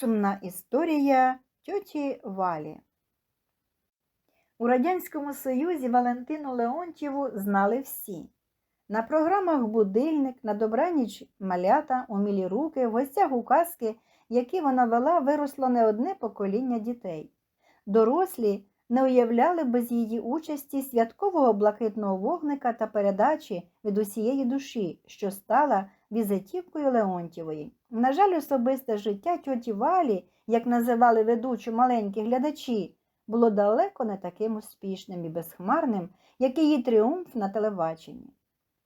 Сумна історія тьоті Валі. У Радянському Союзі Валентину Леонтьєву знали всі. На програмах будильник, на добраніч малята, умілі руки, в гостях у казки, які вона вела, виросло не одне покоління дітей. Дорослі не уявляли без її участі святкового блакитного вогника та передачі від усієї душі, що стала візитівкою Леонтьєвої. На жаль, особисте життя тьоті Валі, як називали ведучу маленькі глядачі, було далеко не таким успішним і безхмарним, як її тріумф на телебаченні.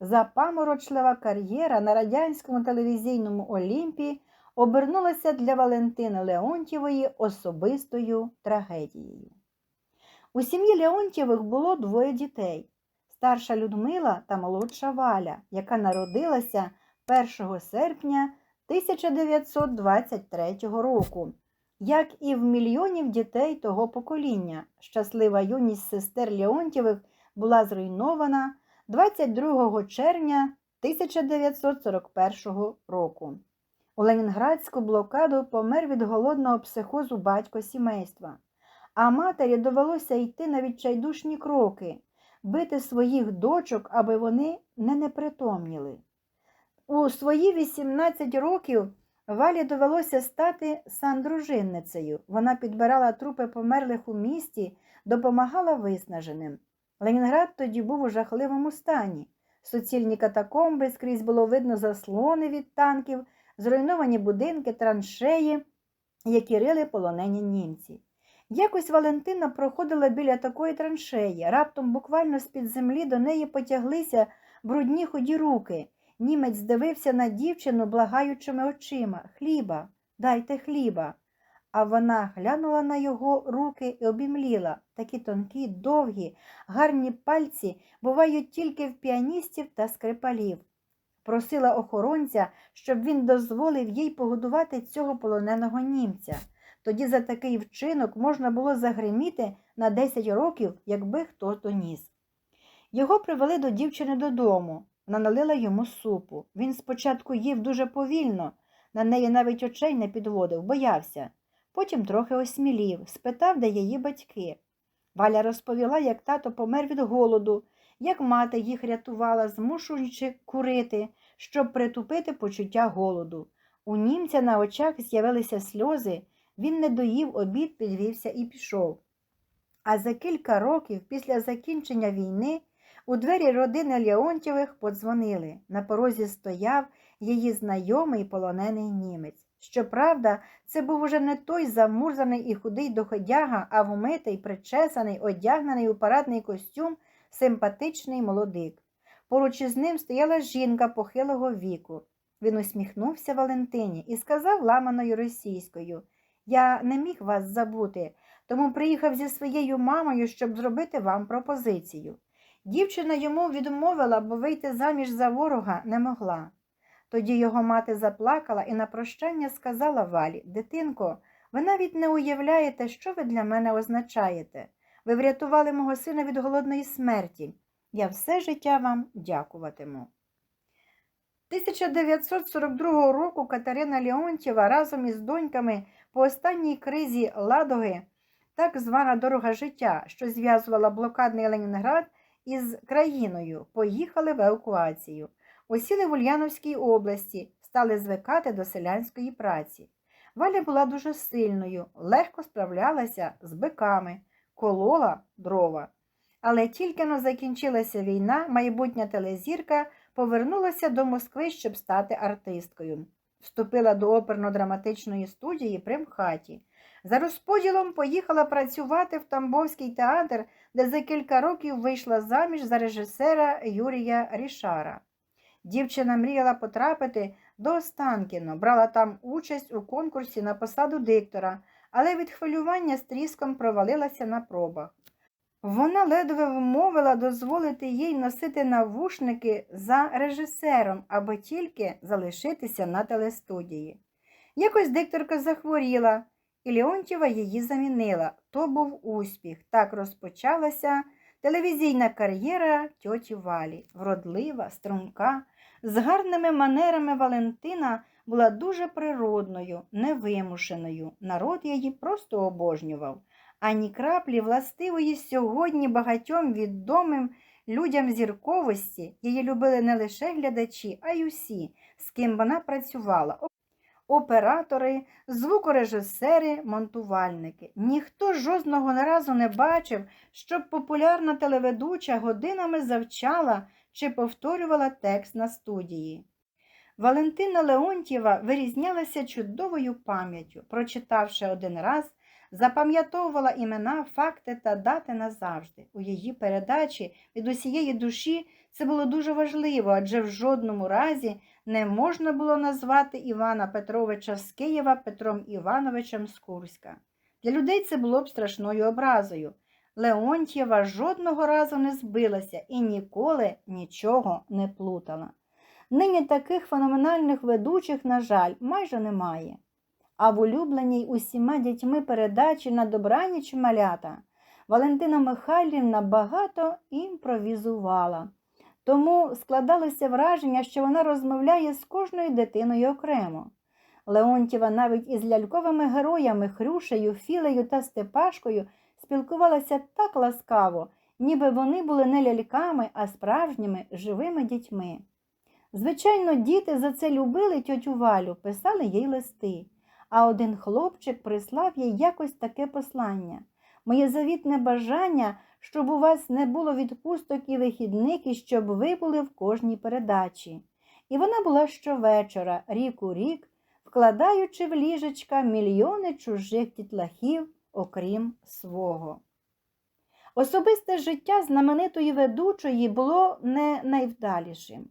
Запаморочлива кар'єра на радянському телевізійному Олімпі обернулася для Валентини Леонтьєвої особистою трагедією. У сім'ї Леонтьєвих було двоє дітей старша Людмила та молодша Валя, яка народилася 1 серпня 1923 року. Як і в мільйонів дітей того покоління, щаслива юність сестер Леонтьєвих була зруйнована 22 червня 1941 року. У Ленінградську блокаду помер від голодного психозу батько сімейства, а матері довелося йти на відчайдушні кроки, бити своїх дочок, аби вони не непритомніли. У свої 18 років Валі довелося стати сандружинницею. Вона підбирала трупи померлих у місті, допомагала виснаженим. Ленінград тоді був у жахливому стані. Суцільні катакомби, скрізь було видно заслони від танків, зруйновані будинки, траншеї, які рили полонені німці. Якось Валентина проходила біля такої траншеї. Раптом буквально з-під землі до неї потяглися брудні худі руки. Німець дивився на дівчину благаючими очима Хліба, дайте хліба. А вона глянула на його руки і обімліла. Такі тонкі, довгі, гарні пальці бувають тільки в піаністів та скрипалів. Просила охоронця, щоб він дозволив їй погодувати цього полоненого німця. Тоді за такий вчинок можна було загриміти на 10 років, якби хто доніс. Його привели до дівчини додому. Вона налила йому супу. Він спочатку їв дуже повільно, на неї навіть очей не підводив, боявся. Потім трохи осмілів, спитав, де її батьки. Валя розповіла, як тато помер від голоду, як мати їх рятувала, змушуючи курити, щоб притупити почуття голоду. У німця на очах з'явилися сльози, він не доїв обід, підвівся і пішов. А за кілька років після закінчення війни у двері родини Леонтьєвих подзвонили. На порозі стояв її знайомий полонений німець. Щоправда, це був уже не той замурзаний і худий доходяга, а вмитий, причесаний, одягнений у парадний костюм симпатичний молодик. Поруч із ним стояла жінка похилого віку. Він усміхнувся Валентині і сказав ламаною російською Я не міг вас забути, тому приїхав зі своєю мамою, щоб зробити вам пропозицію. Дівчина йому відмовила, бо вийти заміж за ворога не могла. Тоді його мати заплакала і на прощання сказала Валі Дитинко, ви навіть не уявляєте, що ви для мене означаєте. Ви врятували мого сина від голодної смерті. Я все життя вам дякуватиму. 1942 року Катерина Леонтьєва разом із доньками по останній кризі Ладоги, так звана дорога життя, що зв'язувала блокадний Ленінград із країною, поїхали в евакуацію. Осіли в Ульяновській області, стали звикати до селянської праці. Валя була дуже сильною, легко справлялася з биками, колола дрова. Але тільки но закінчилася війна, майбутня телезірка повернулася до Москви, щоб стати артисткою. Вступила до оперно-драматичної студії при МХАТі. За розподілом поїхала працювати в Тамбовський театр, де за кілька років вийшла заміж за режисера Юрія Рішара. Дівчина мріяла потрапити до Останкіно, брала там участь у конкурсі на посаду диктора, але від хвилювання з тріском провалилася на пробах. Вона ледве вмовила дозволити їй носити навушники за режисером, аби тільки залишитися на телестудії. Якось дикторка захворіла, і Леонтьєва її замінила. То був успіх. Так розпочалася телевізійна кар'єра тьоті Валі, вродлива, струнка. З гарними манерами Валентина була дуже природною, невимушеною. Народ її просто обожнював. Ані краплі властивої сьогодні багатьом відомим людям зірковості її любили не лише глядачі, а й усі, з ким вона працювала. Оператори, звукорежисери, монтувальники. Ніхто жодного разу не бачив, щоб популярна телеведуча годинами завчала чи повторювала текст на студії. Валентина Леонтьєва вирізнялася чудовою пам'яттю, прочитавши один раз, запам'ятовувала імена, факти та дати назавжди. У її передачі від усієї душі це було дуже важливо, адже в жодному разі не можна було назвати Івана Петровича з Києва Петром Івановичем з Курська. Для людей це було б страшною образою. Леонтьєва жодного разу не збилася і ніколи нічого не плутала. Нині таких феноменальних ведучих, на жаль, майже немає. А в улюбленій усіма дітьми передачі на добраніч малята Валентина Михайлівна багато імпровізувала. Тому складалося враження, що вона розмовляє з кожною дитиною окремо. Леонтьєва навіть із ляльковими героями Хрюшею, Філею та Степашкою спілкувалася так ласкаво, ніби вони були не ляльками, а справжніми живими дітьми. Звичайно, діти за це любили тьотю Валю, писали їй листи, а один хлопчик прислав їй якось таке послання. Моє завітне бажання, щоб у вас не було відпусток і вихідник, і щоб ви були в кожній передачі. І вона була щовечора, рік у рік, вкладаючи в ліжечка мільйони чужих дітлахів, окрім свого. Особисте життя знаменитої ведучої було не найвдалішим.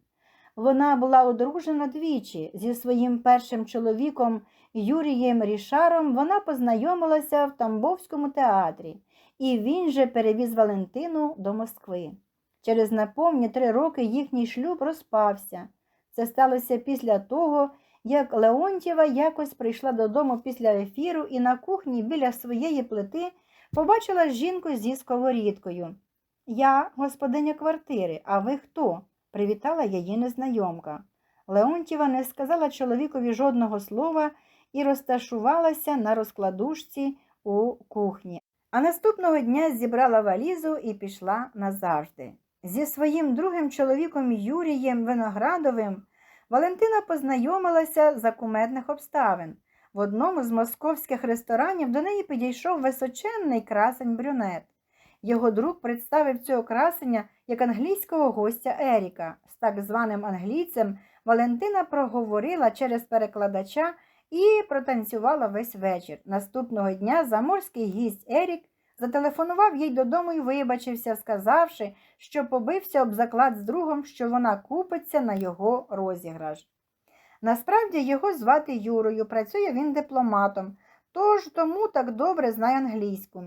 Вона була одружена двічі зі своїм першим чоловіком Юрієм Рішаром. Вона познайомилася в Тамбовському театрі, і він же перевіз Валентину до Москви. Через неповні три роки їхній шлюб розпався. Це сталося після того, як Леонтьєва якось прийшла додому після ефіру і на кухні біля своєї плити побачила жінку зі сковорідкою. Я господиня квартири, а ви хто? привітала її незнайомка. Леонтьєва не сказала чоловікові жодного слова і розташувалася на розкладушці у кухні. А наступного дня зібрала валізу і пішла назавжди. Зі своїм другим чоловіком Юрієм Виноградовим Валентина познайомилася за кумедних обставин. В одному з московських ресторанів до неї підійшов височенний красень брюнет. Його друг представив цього красення як англійського гостя Еріка. З так званим англійцем Валентина проговорила через перекладача і протанцювала весь вечір. Наступного дня заморський гість Ерік зателефонував їй додому і вибачився, сказавши, що побився об заклад з другом, що вона купиться на його розіграш. Насправді його звати Юрою, працює він дипломатом, тож тому так добре знає англійську.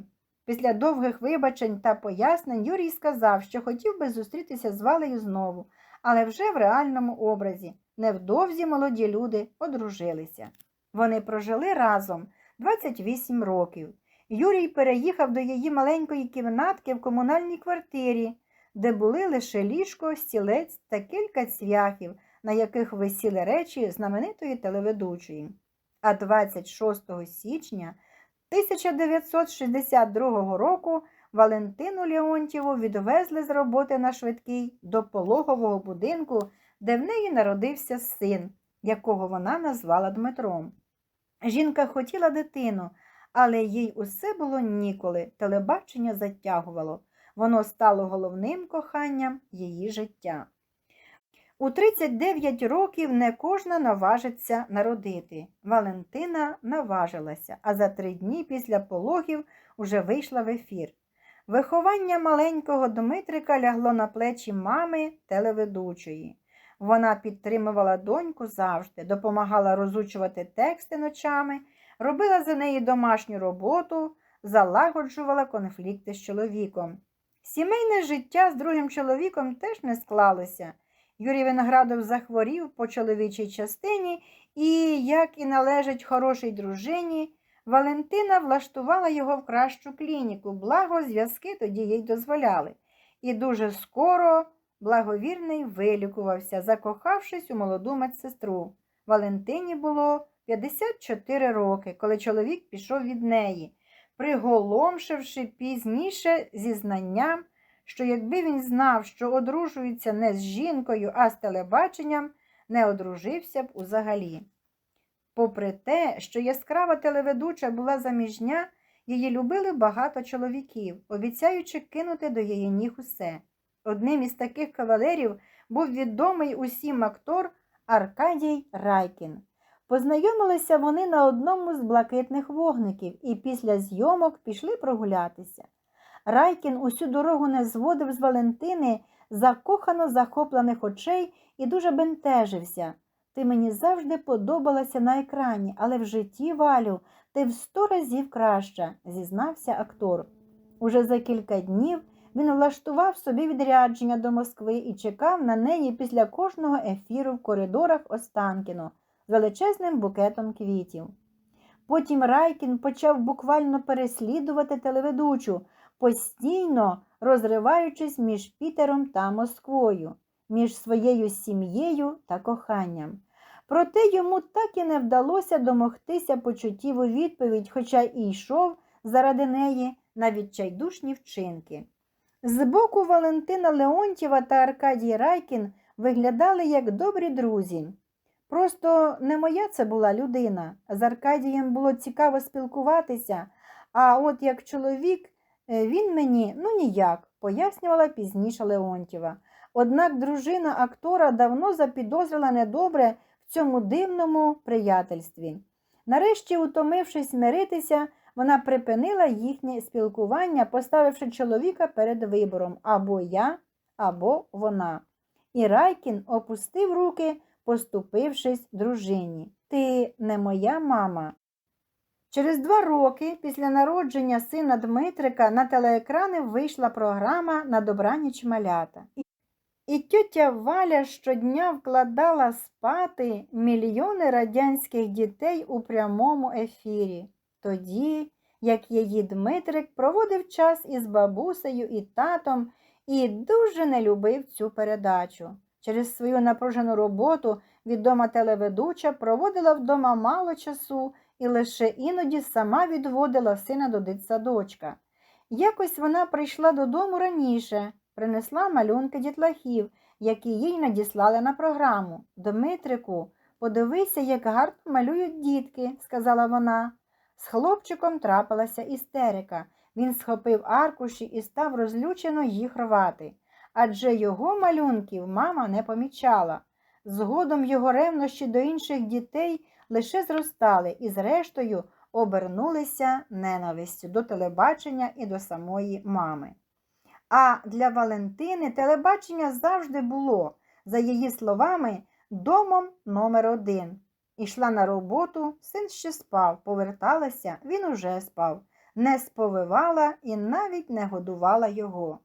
Після довгих вибачень та пояснень Юрій сказав, що хотів би зустрітися з Валею знову, але вже в реальному образі. Невдовзі молоді люди одружилися. Вони прожили разом 28 років. Юрій переїхав до її маленької кімнатки в комунальній квартирі, де були лише ліжко, стілець та кілька цвяхів, на яких висіли речі знаменитої телеведучої. А 26 січня 1962 року Валентину Леонтьєву відвезли з роботи на швидкий до пологового будинку, де в неї народився син, якого вона назвала Дмитром. Жінка хотіла дитину, але їй усе було ніколи, телебачення затягувало. Воно стало головним коханням її життя. У 39 років не кожна наважиться народити. Валентина наважилася, а за три дні після пологів уже вийшла в ефір. Виховання маленького Дмитрика лягло на плечі мами телеведучої. Вона підтримувала доньку завжди, допомагала розучувати тексти ночами, робила за неї домашню роботу, залагоджувала конфлікти з чоловіком. Сімейне життя з другим чоловіком теж не склалося. Юрій Виноградов захворів по чоловічій частині і, як і належить хорошій дружині, Валентина влаштувала його в кращу клініку, благо зв'язки тоді їй дозволяли. І дуже скоро благовірний вилікувався, закохавшись у молоду медсестру. Валентині було 54 роки, коли чоловік пішов від неї, приголомшивши пізніше зізнанням, що якби він знав, що одружується не з жінкою, а з телебаченням, не одружився б узагалі. Попри те, що яскрава телеведуча була заміжня, її любили багато чоловіків, обіцяючи кинути до її ніг усе. Одним із таких кавалерів був відомий усім актор Аркадій Райкін. Познайомилися вони на одному з блакитних вогників і після зйомок пішли прогулятися. Райкін усю дорогу не зводив з Валентини закохано захоплених очей і дуже бентежився. Ти мені завжди подобалася на екрані, але в житті, Валю, ти в сто разів краща, зізнався актор. Уже за кілька днів він влаштував собі відрядження до Москви і чекав на неї після кожного ефіру в коридорах Останкіно з величезним букетом квітів. Потім Райкін почав буквально переслідувати телеведучу, постійно розриваючись між Пітером та Москвою, між своєю сім'єю та коханням. Проте йому так і не вдалося домогтися почуттів у відповідь, хоча і йшов заради неї на відчайдушні вчинки. Збоку Валентина Леонтьєва та Аркадій Райкін виглядали як добрі друзі. Просто не моя це була людина. З Аркадієм було цікаво спілкуватися, а от як чоловік е, він мені ну ніяк, пояснювала пізніше Леонтьєва. Однак дружина актора давно запідозрила недобре в цьому дивному приятельстві. Нарешті, утомившись миритися, вона припинила їхнє спілкування, поставивши чоловіка перед вибором або я, або вона. І Райкін опустив руки, поступившись дружині. Ти не моя мама. Через два роки після народження сина Дмитрика на телеекрани вийшла програма на добраніч малята. І тьотя Валя щодня вкладала спати мільйони радянських дітей у прямому ефірі. Тоді, як її Дмитрик проводив час із бабусею і татом і дуже не любив цю передачу. Через свою напружену роботу відома телеведуча проводила вдома мало часу і лише іноді сама відводила сина до дитсадочка. Якось вона прийшла додому раніше, принесла малюнки дітлахів, які їй надіслали на програму. Дмитрику, подивися, як гарно малюють дітки, сказала вона. З хлопчиком трапилася істерика. Він схопив аркуші і став розлючено їх рвати. Адже його малюнків мама не помічала. Згодом його ревнощі до інших дітей лише зростали і, зрештою, обернулися ненавистю до телебачення і до самої мами. А для Валентини телебачення завжди було, за її словами, домом номер один. Ішла на роботу, син ще спав, поверталася, він уже спав, не сповивала і навіть не годувала його.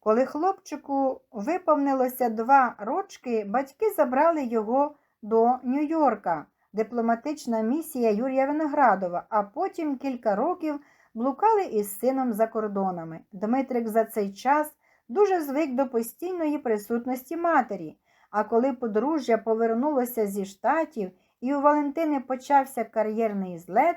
Коли хлопчику виповнилося два рочки, батьки забрали його до Нью-Йорка, дипломатична місія Юрія Виноградова, а потім кілька років блукали із сином за кордонами. Дмитрик за цей час дуже звик до постійної присутності матері, а коли подружжя повернулося зі штатів і у Валентини почався кар'єрний злет,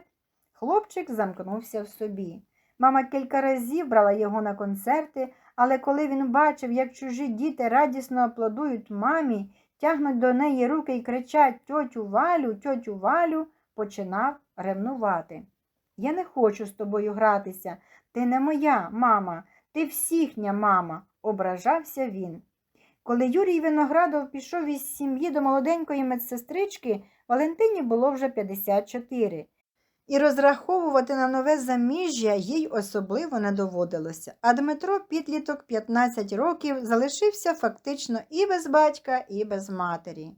хлопчик замкнувся в собі. Мама кілька разів брала його на концерти, але коли він бачив, як чужі діти радісно аплодують мамі, тягнуть до неї руки і кричать тьотю Валю, тьотю Валю, починав ревнувати. Я не хочу з тобою гратися. Ти не моя мама, ти всіхня мама, ображався він. Коли Юрій Виноградов пішов із сім'ї до молоденької медсестрички, Валентині було вже 54. І розраховувати на нове заміжжя їй особливо не доводилося. А Дмитро, підліток 15 років, залишився фактично і без батька, і без матері.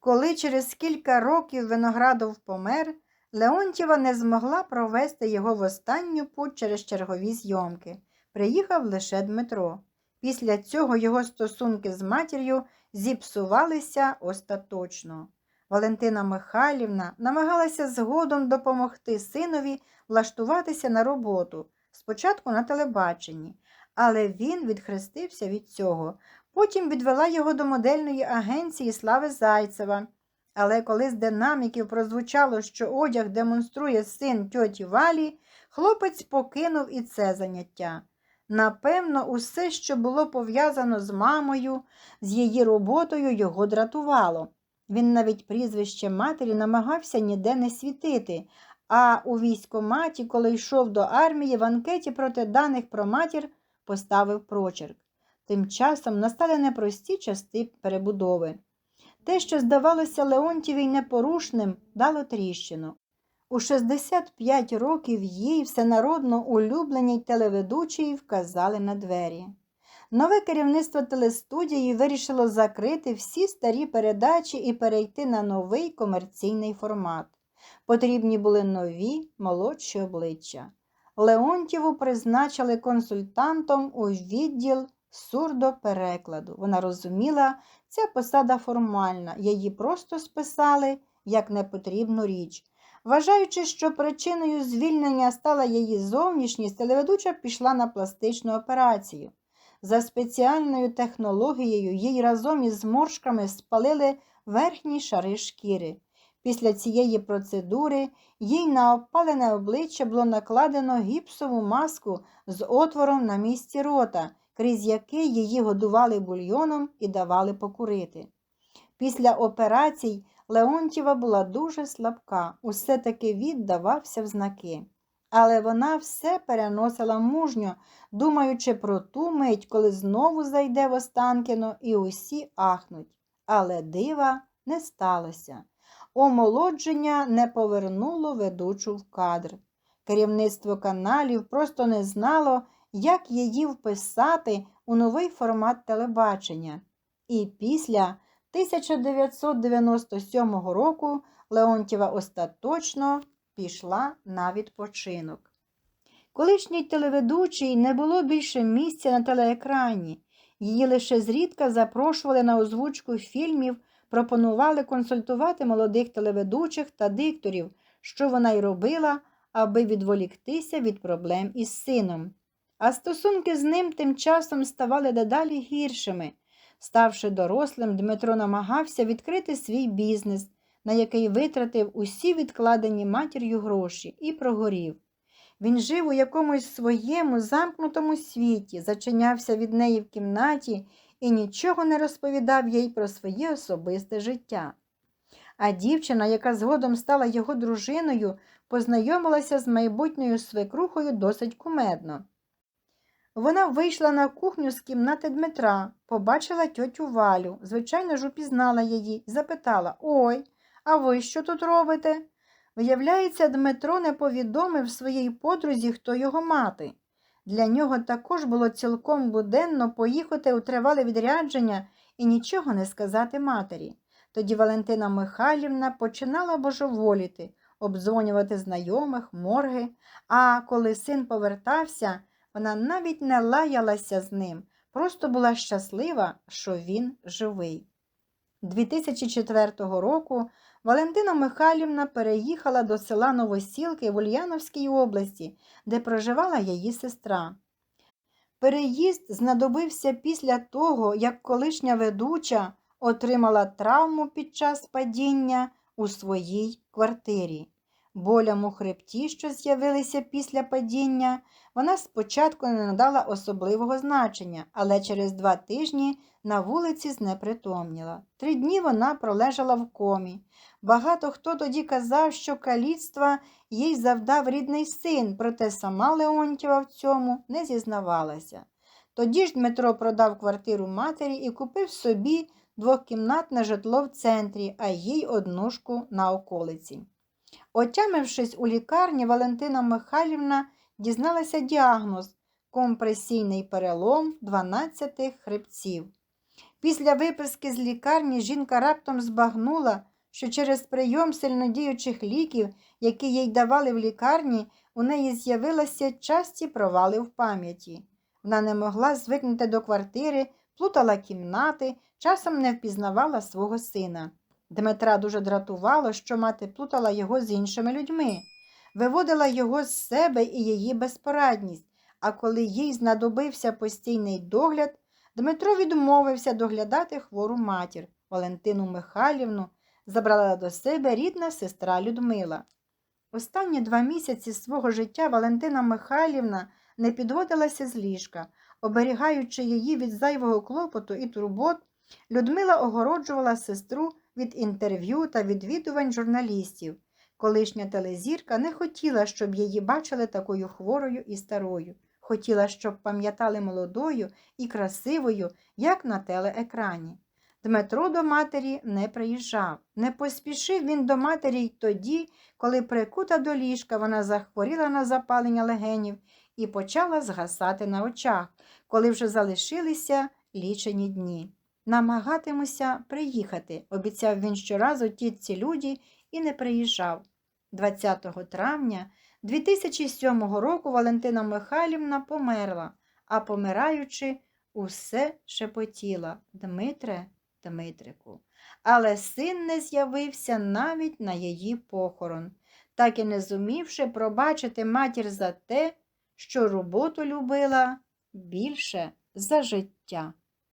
Коли через кілька років Виноградов помер, Леонтьєва не змогла провести його в останню путь через чергові зйомки. Приїхав лише Дмитро. Після цього його стосунки з матір'ю зіпсувалися остаточно. Валентина Михайлівна намагалася згодом допомогти синові влаштуватися на роботу, спочатку на телебаченні, але він відхрестився від цього. Потім відвела його до модельної агенції Слави Зайцева, Але коли з динаміків прозвучало, що одяг демонструє син тьоті Валі, хлопець покинув і це заняття. Напевно, усе, що було пов'язано з мамою, з її роботою, його дратувало. Він навіть прізвище матері намагався ніде не світити, а у військоматі, коли йшов до армії, в анкеті проти даних про матір поставив прочерк. Тим часом настали непрості части перебудови. Те, що здавалося Леонтівій непорушним, дало тріщину. У 65 років їй всенародно улюбленій телеведучій вказали на двері. Нове керівництво телестудії вирішило закрити всі старі передачі і перейти на новий комерційний формат. Потрібні були нові, молодші обличчя. Леонтіву призначили консультантом у відділ сурдоперекладу. Вона розуміла, ця посада формальна, її просто списали як непотрібну річ. Вважаючи, що причиною звільнення стала її зовнішність, телеведуча пішла на пластичну операцію. За спеціальною технологією їй разом із зморшками спалили верхні шари шкіри. Після цієї процедури їй на опалене обличчя було накладено гіпсову маску з отвором на місці рота, крізь який її годували бульйоном і давали покурити. Після операцій Леонтєва була дуже слабка, усе таки віддавався в знаки. Але вона все переносила мужньо, думаючи про ту мить, коли знову зайде в Останкіно і усі ахнуть. Але дива не сталося. Омолодження не повернуло ведучу в кадр. Керівництво каналів просто не знало, як її вписати у новий формат телебачення. І після 1997 року Леонтєва остаточно пішла на відпочинок. Колишній телеведучий не було більше місця на телеекрані. Її лише зрідка запрошували на озвучку фільмів, пропонували консультувати молодих телеведучих та дикторів, що вона й робила, аби відволіктися від проблем із сином. А стосунки з ним тим часом ставали дедалі гіршими. Ставши дорослим, Дмитро намагався відкрити свій бізнес, на який витратив усі відкладені матір'ю гроші, і прогорів. Він жив у якомусь своєму замкнутому світі, зачинявся від неї в кімнаті і нічого не розповідав їй про своє особисте життя. А дівчина, яка згодом стала його дружиною, познайомилася з майбутньою свекрухою досить кумедно. Вона вийшла на кухню з кімнати Дмитра, побачила тьотю Валю, звичайно ж упізнала її запитала Ой, а ви що тут робите? Виявляється, Дмитро не повідомив своїй подрузі, хто його мати. Для нього також було цілком буденно поїхати у тривале відрядження і нічого не сказати матері. Тоді Валентина Михайлівна починала божеволіти, обдзвонювати знайомих, морги, а коли син повертався, вона навіть не лаялася з ним, просто була щаслива, що він живий. 2004 року Валентина Михайлівна переїхала до села Новосілки в Ульяновській області, де проживала її сестра. Переїзд знадобився після того, як колишня ведуча отримала травму під час падіння у своїй квартирі. Болям у хребті, що з'явилися після падіння, вона спочатку не надала особливого значення, але через два тижні на вулиці знепритомніла. Три дні вона пролежала в комі. Багато хто тоді казав, що каліцтва їй завдав рідний син, проте сама Леонтьєва в цьому не зізнавалася. Тоді ж Дмитро продав квартиру матері і купив собі двокімнатне житло в центрі, а їй однушку на околиці. Отямившись у лікарні, Валентина Михайлівна дізналася діагноз компресійний перелом 12 хребців. Після виписки з лікарні жінка раптом збагнула, що через прийом сильнодіючих ліків, які їй давали в лікарні, у неї з'явилися часті провали в пам'яті. Вона не могла звикнути до квартири, плутала кімнати, часом не впізнавала свого сина. Дмитра дуже дратувало, що мати плутала його з іншими людьми, виводила його з себе і її безпорадність, а коли їй знадобився постійний догляд, Дмитро відмовився доглядати хвору матір Валентину Михайлівну, забрала до себе рідна сестра Людмила. Останні два місяці свого життя Валентина Михайлівна не підводилася з ліжка. Оберігаючи її від зайвого клопоту і турбот, Людмила огороджувала сестру від інтерв'ю та відвідувань журналістів. Колишня телезірка не хотіла, щоб її бачили такою хворою і старою. Хотіла, щоб пам'ятали молодою і красивою, як на телеекрані. Дмитро до матері не приїжджав. Не поспішив він до матері й тоді, коли прикута до ліжка вона захворіла на запалення легенів і почала згасати на очах, коли вже залишилися лічені дні. Намагатимуся приїхати, обіцяв він щоразу тітці Люді і не приїжджав. 20 травня 2007 року Валентина Михайлівна померла, а помираючи, усе шепотіла Дмитре, Дмитрику. Але син не з'явився навіть на її похорон, так і не зумівши пробачити матір за те, що роботу любила більше за життя.